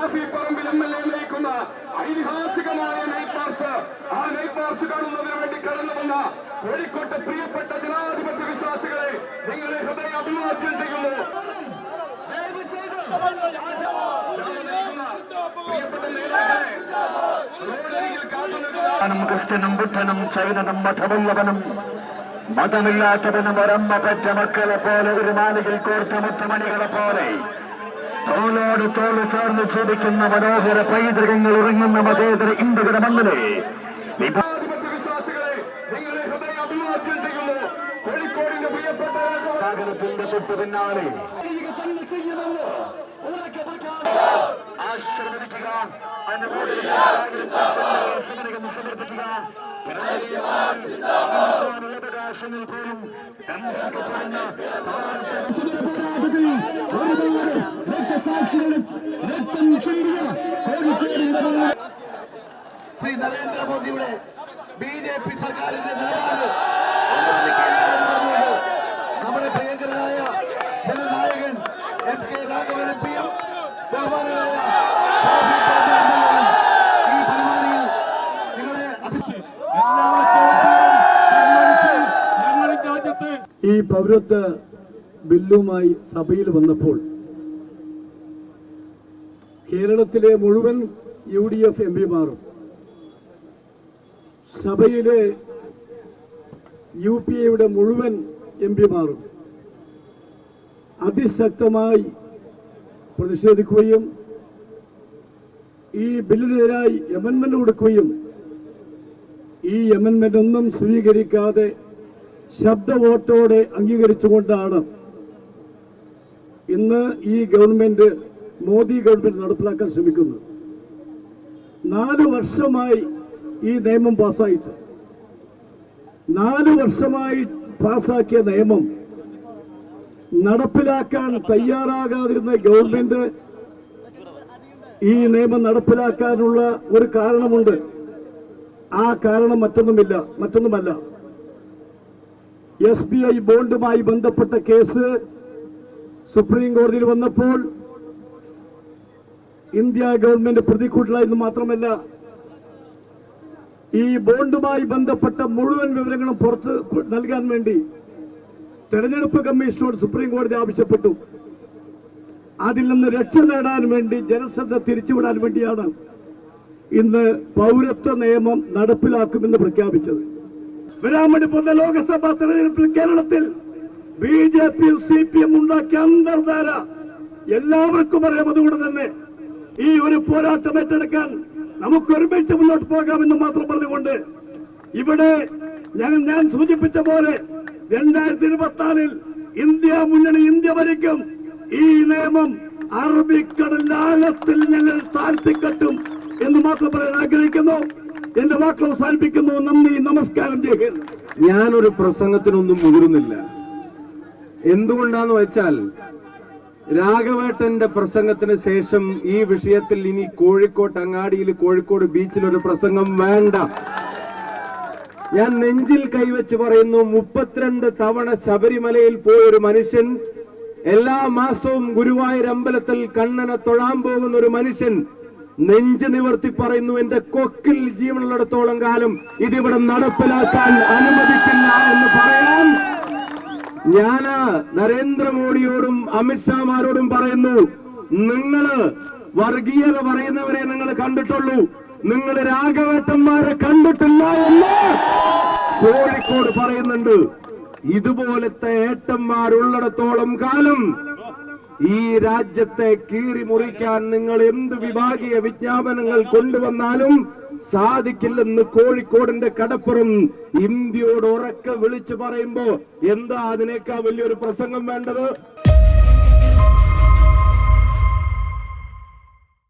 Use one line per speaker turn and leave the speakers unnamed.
Shafi Parambil M L A നയിക്കുന്ന ഐതിഹാസികമായ night march ആ നൈറ്റ് മാർച്ച് കാണുന്നതിന് വേണ്ടി കടന്നു വന്ന കോഴിക്കോട്ട് പ്രിയപ്പെട്ട ജനാധിപത്യ വിശ്വാസികളെ നിങ്ങളെ
ഹൃദയ അഭിവാദ്യം ചെയ്യുന്നു. ക്രിസ്ത്യനും ബുദ്ധനും ചൈനനും മതമുള്ളവനും മതമില്ലാത്തവനും ഒരമ്മ പറ്റ മക്കളെ പോലെ ഒരു മാലയിൽ കോർത്ത മുത്തുമണികളെ പോലെ. തോളോട് തോൾ ചേർന്ന് ചോദിക്കുന്ന മനോഹര പൈതൃകങ്ങൾ ഉറങ്ങുന്ന മതേതര ഇന്ത്യയുടെ മണ്ണിലെ സാഗരത്തിന്റെ തൊട്ടു പിന്നാലെ. ആശീർവദിക്കുക സമർപ്പിക്കുക. അവകാശങ്ങൾ പോലും
പോരാട്ടത്തിൽ
ശ്രീ നരേന്ദ്രമോദിയുടെ ബി ജെ പി സർക്കാരിന്റെ നിലപാട് നമ്മുടെ പ്രിയങ്കരനായ Jananayakan M K Raghavan M Parambil M L ഈ പരിപാടിയിൽ നിങ്ങളെ അഭിച്ചു
പൗരത്വ ബില്ലുമായി സഭയിൽ വന്നപ്പോൾ കേരളത്തിലെ മുഴുവൻ യു ഡി എഫ് എം പിമാരും സഭയിലെ യു പി എയുടെ മുഴുവൻ എം പിമാരും അതിശക്തമായി പ്രതിഷേധിക്കുകയും ഈ ബില്ലിനെതിരായി എമൻമെന്റ് കൊടുക്കുകയും ഈ എമൻമെന്റ് ഒന്നും സ്വീകരിക്കാതെ ശബ്ദ വോട്ടോടെ അംഗീകരിച്ചുകൊണ്ടാണ് ഇന്ന് ഈ ഗവൺമെന്റ് മോദി ഗവൺമെന്റ് നടപ്പിലാക്കാൻ ശ്രമിക്കുന്നത്. നാല് വർഷമായി ഈ നിയമം പാസ്സായിട്ട് നാല് വർഷമായി പാസാക്കിയ നിയമം നടപ്പിലാക്കാൻ തയ്യാറാകാതിരുന്ന ഗവൺമെന്റ് ഈ നിയമം നടപ്പിലാക്കാനുള്ള ഒരു കാരണമുണ്ട്. ആ കാരണം മറ്റൊന്നുമില്ല മറ്റൊന്നുമല്ല. എസ് ബി ഐ ബോണ്ടുമായി ബന്ധപ്പെട്ട കേസ് സുപ്രീം കോടതിയിൽ വന്നപ്പോൾ ഇന്ത്യ ഗവൺമെന്റ് പ്രതിക്കൂട്ടിലായെന്ന് മാത്രമല്ല ഈ ബോണ്ടുമായി ബന്ധപ്പെട്ട മുഴുവൻ വിവരങ്ങളും പുറത്ത് നൽകാൻ വേണ്ടി തെരഞ്ഞെടുപ്പ് കമ്മീഷനോട് സുപ്രീം കോടതി ആവശ്യപ്പെട്ടു. അതിൽ നിന്ന് രക്ഷ നേടാൻ വേണ്ടി ജനശ്രദ്ധ തിരിച്ചുവിടാൻ വേണ്ടിയാണ് ഇന്ന് പൗരത്വ നിയമം നടപ്പിലാക്കുമെന്ന് പ്രഖ്യാപിച്ചത്. വരാൻ വേണ്ടി പോകുന്ന ലോക്സഭാ തെരഞ്ഞെടുപ്പിൽ കേരളത്തിൽ ബി ജെ പിയും സി പി എം ഉണ്ടാക്കിയ അന്തർധാര എല്ലാവർക്കും അറിയാം. അതുകൊണ്ട് തന്നെ ഈ ഒരു പോരാട്ടം ഏറ്റെടുക്കാൻ നമുക്ക് ഒരുമിച്ച് മുന്നോട്ട് പോകാമെന്ന് മാത്രം പറഞ്ഞുകൊണ്ട് ഇവിടെ ഞാൻ ഞാൻ സൂചിപ്പിച്ച പോലെ രണ്ടായിരത്തി ഇരുപത്തി ആറിൽ ഇന്ത്യ മുന്നണി ഇന്ത്യ ഭരിക്കും. ഈ നിയമം അറബിക്കടലാകത്തിൽ ഞങ്ങൾ താഴ്ത്തിക്കെട്ടും എന്ന് മാത്രം പറയാൻ ആഗ്രഹിക്കുന്നു. എന്റെ വാക്ക് അവസാനിപ്പിക്കുന്നു. നന്ദി നമസ്കാരം
ഞാനൊരു പ്രസംഗത്തിനൊന്നും മുതിരുന്നില്ല. എന്തുകൊണ്ടാന്ന് വെച്ചാൽ രാഘവേട്ടന്റെ പ്രസംഗത്തിന് ശേഷം ഈ വിഷയത്തിൽ ഇനി കോഴിക്കോട്ട് അങ്ങാടിയിൽ കോഴിക്കോട് ബീച്ചിൽ ഒരു പ്രസംഗം വേണ്ട. ഞാൻ നെഞ്ചിൽ കൈവച്ച് പറയുന്നു മുപ്പത്തിരണ്ട് തവണ ശബരിമലയിൽ പോയ ഒരു മനുഷ്യൻ എല്ലാ മാസവും ഗുരുവായൂർ അമ്പലത്തിൽ കണ്ണനെ തൊഴാൻ പോകുന്ന ഒരു മനുഷ്യൻ നെഞ്ച് നിവർത്തി പറയുന്നു എന്റെ കൊക്കിൽ ജീവനുള്ളിടത്തോളം കാലം ഇതിവിടെ നടപ്പിലാക്കാൻ അനുവദിക്കില്ല എന്ന് പറയാൻ ഞാൻ നരേന്ദ്രമോദിയോടും അമിത്ഷാമാരോടും പറയുന്നു നിങ്ങൾ വർഗീയത പറയുന്നവരെ നിങ്ങൾ കണ്ടിട്ടുള്ളൂ. നിങ്ങൾ രാഘവേട്ടന്മാരെ കണ്ടിട്ടില്ല എന്ന് കോഴിക്കോട് പറയുന്നുണ്ട്. ഇതുപോലത്തെ ഏട്ടന്മാരുള്ളിടത്തോളം കാലം ഈ രാജ്യത്തെ കീറി മുറിക്കാൻ നിങ്ങൾ എന്ത് വിഭാഗീയ വിജ്ഞാപനങ്ങൾ കൊണ്ടുവന്നാലും സാധിക്കില്ലെന്ന് കോഴിക്കോടിന്റെ കടപ്പുറം ഇന്ത്യയോട് ഉറക്കെ വിളിച്ചു പറയുമ്പോ എന്താ അതിനേക്കാൾ വലിയൊരു പ്രസംഗം വേണ്ടത്?